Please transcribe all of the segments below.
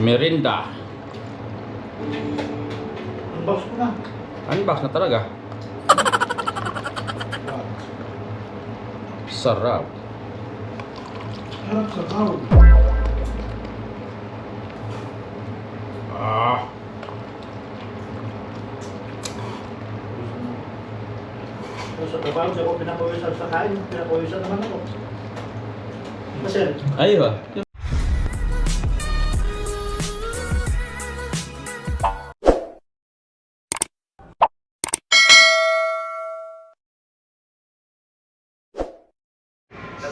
Merinda. Unbox ko na. Unbox na talaga. Sarap. Harap sa tao. Ah. Sa trabaho, sa ako pinapawisan sa kain, pinapawisan naman ako. Kasi, Ayo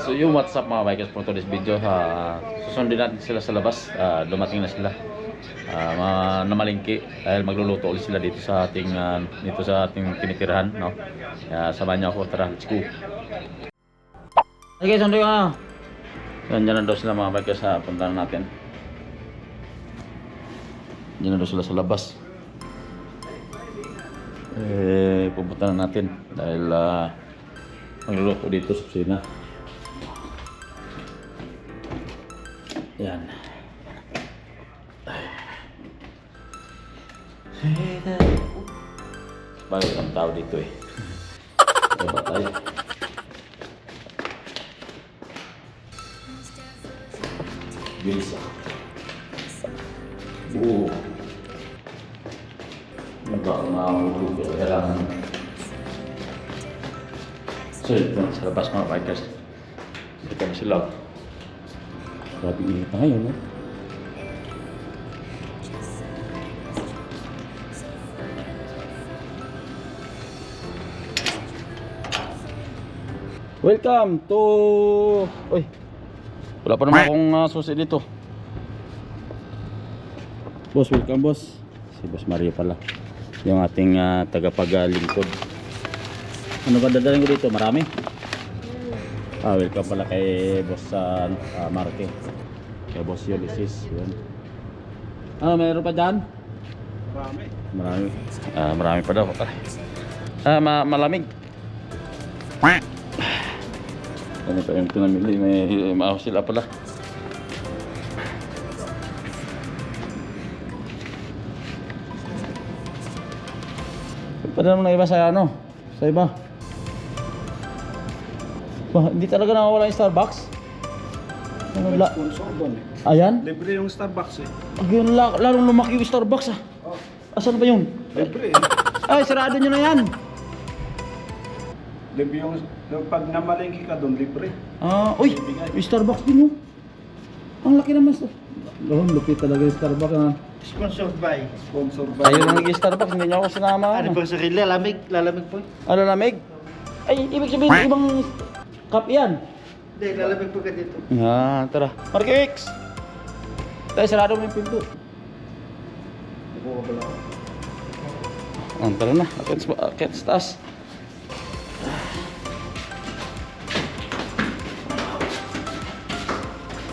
So yung what's up mga bikers for today's video uh, susundin natin sila sa labas. Ah, dumating na sila. Mga namalingki dahil magluluto ulit sila dito sa ating ah, dito sa ating tinitirahan no? Kaya samahan niyo ako. Tara let's go. Okay, sundo ka. Yan dyan na daw sila mga bikers sa puntahan natin. Dyan na daw sila sa labas. Eh pupunta na natin dahil ah, magluluto dito sa kusina Yan. Bakit ang tao dito eh? Ano ba tayo? Bilis ah. Oo. Ano ba ang mahulog? Kailangan. So, ito sa labas mga bikers. Dito kami sila. Grabe init na ngayon, no? Welcome to... Uy! Wala pa naman akong uh, susi dito. Boss, welcome boss. Si Boss Mario pala. Yung ating uh, tagapagalingkod. Ano ba dadalhin ko dito? Marami? Ah, welcome pala kay Boss uh, uh, Marque. Kay Boss Ulysses. Yun. Ah, meron pa dyan? marami. Marami. Ah, marami pa daw. Ah, ma malamig. Ano pa yung pinamili? May maaw sila pala. Pwede naman na iba sa ano? Sa iba. Ba, hindi talaga nakawala yung Starbucks? Ano, la Sponsor doon eh. Ayan? Libre yung Starbucks eh. Pag yun, la lalong lumaki yung Starbucks ah. Oh, Asan ba yun? libre eh. Ay, sarado nyo na yan. Libre yung, yung pag namalengke ka doon, libre. Ah, uy, yung Starbucks din mo. Ang laki naman. sa- Oh, lupit talaga yung Starbucks ah. Sponsored by. Sponsored by. Ayun ang naging Starbucks, hindi niyo ako sinama. Ano ba sa rin? Lalamig, lalamig po. ano lamig? Ay, ibig sabihin, ibang cup yan. Hindi, lalamig po ka dito. Ah, tara. Markix! Tayo, sarado mo yung pinto. Buka pala ako. Ah, tara na. Akit, akit sa taas.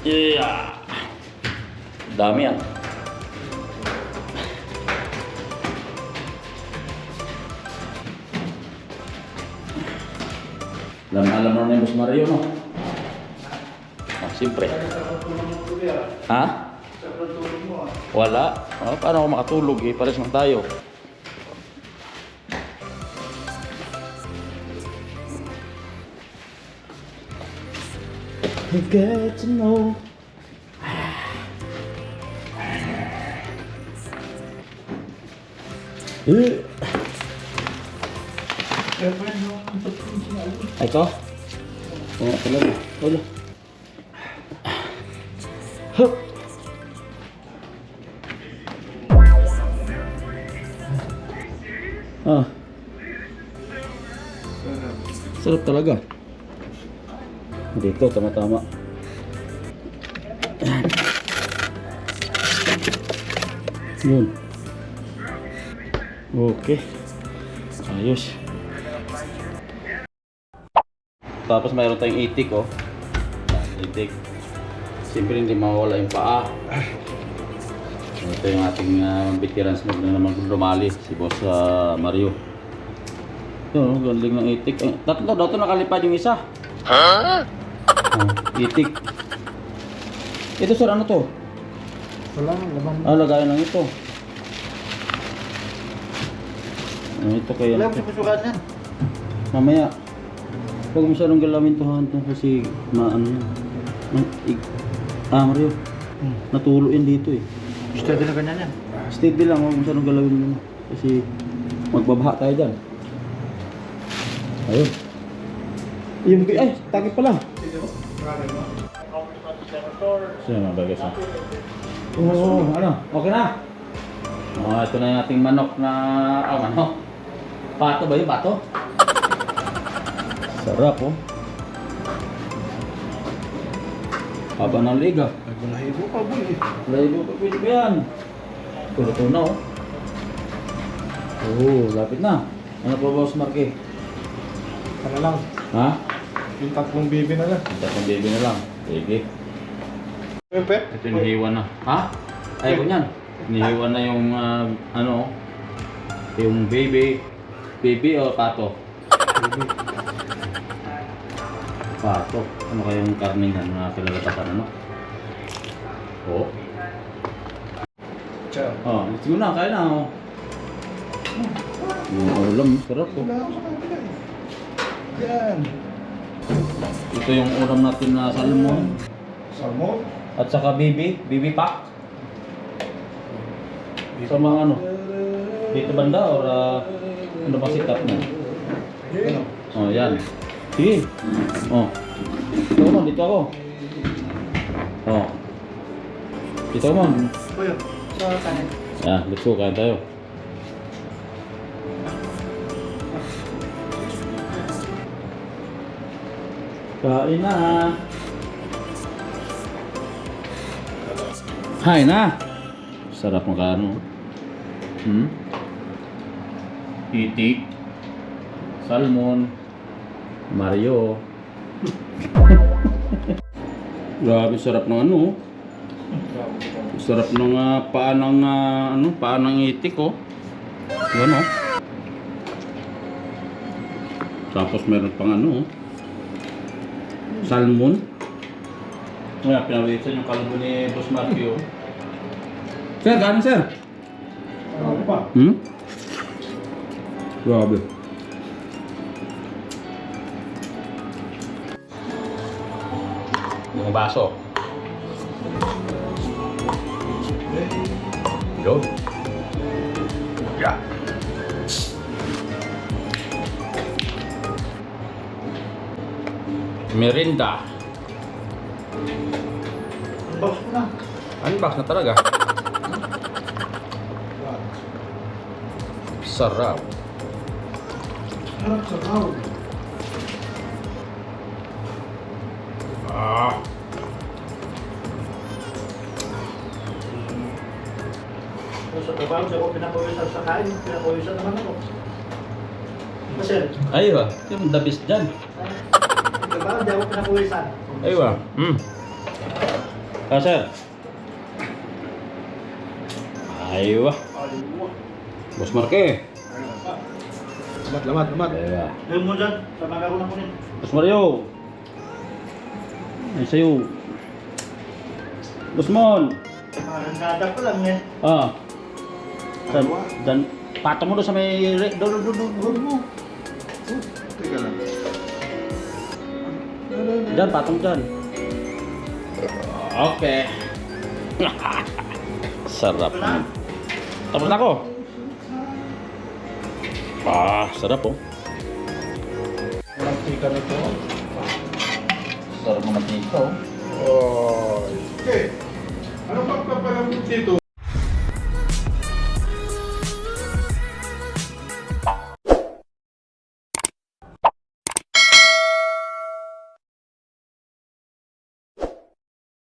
Yeah! Dami ah. Alam alam na yung Boss Mario, no? Ah, siyempre. Ha? Wala. Ah, paano ako makatulog eh? Pares lang tayo. You get to know. Eh. Ito? Oo, talaga. Wala. Hup. Ah, sarap talaga. Dito, tama-tama. Yun. Okay. Ayos. Tapos mayroon tayong itik, oh. Itik. Siyempre hindi mawala yung paa. Ito yung ating uh, veterans na naman dumali, si Boss ah, Mario. Ito, oh, galing ng itik. Eh, tatlo, daw ito nakalipad yung isa. Ha? itik. Ito sir, ano to? Wala, laban. Ah, lagayan lang ito. Ah, ito kaya. Wala mo sa pusukan yan. Mamaya. Huwag mo masyadong galawin to hanto kasi maano yan. Ah, Mario. Hmm. Natulo yan dito eh. Steady na ganyan yan. Steady lang, huwag mo masyadong galawin mo. Kasi magbabaha tayo dyan. Ayun. Yung, ay, takip pala. Sino mga bagas ah? Oo, ano? Okay na? Oh, ito na yung ating manok na... Oh, manok. Pato ba yun? Pato? Sarap oh. Haba ng liga. Nagmalahibo pa, boy. Layo pa pwede ba yan? Tulo na oh. Oo, lapit na. Ano pa boss Marky? Ano lang, Ha? yung tatlong baby na lang. Tatang baby na lang. Sige. Yung pet? Ito yung hiwa na. Ha? Ayaw ko niyan. Nihiwa na yung ah, ano, yung baby. Baby o pato? Pato. Ano kayong karning yan na kilalatapan ano? Oo. Ciao. Oh, sige na, kaya na oh. Yung ulam, sarap oh. Kapila eh. Yan. Ito yung ulam natin na salmon. Salmon. At saka bibi, bibi pak. Sa mga ano, dito banda or ah, ano ba sikat na? Ano? Oh, yan. Sige. Oh. Dito mo, dito ako. Oh. Dito mo. Kuya, sa kanin. Ah, go, kain tayo. Kain na. Hay na. Sarap ng kano. Hmm? Itik. Salmon. Mario. Grabe sarap ng ano. oh. Sarap ng uh, paa ng ah, ano, paa ng itik oh. Yan oh. Tapos meron pang ano oh. Salmon. Wala, pinawisan yung kalbo ni Boss Marky oh. Sir, gano'n sir? Ano pa? Hmm? Grabe. Yung baso. Yun. Yeah. Merinda. Box ko na. Unbox na talaga. Sarap. Harap sa Ah. Sa trabaho, sa ako pinapawisan sa kain. Pinapawisan naman ako. Kasi, Aywa, yung the best dyan. sa trabaho, di ako pinapawisan. Aywa. Hmm. Ah, sir. Aywa. Boss Marque. Lamat, lamat, lamat. Aywa. Doon mo dyan, sa mga ko na kunin. Boss Mario. Ay, sa'yo. Boss Mon. Mga rangada ko lang eh. Ah. Dan, dan, patong mo doon sa may... re- Doon, doon, doon, doon mo. Teka lang. Diyan, patong dyan. Okay. sarap. Wala. Tapos na ako. Ah, sarap oh. Walang tika nito. Sarap ng matika oh. Oh. Okay. Ano ba papalamot dito?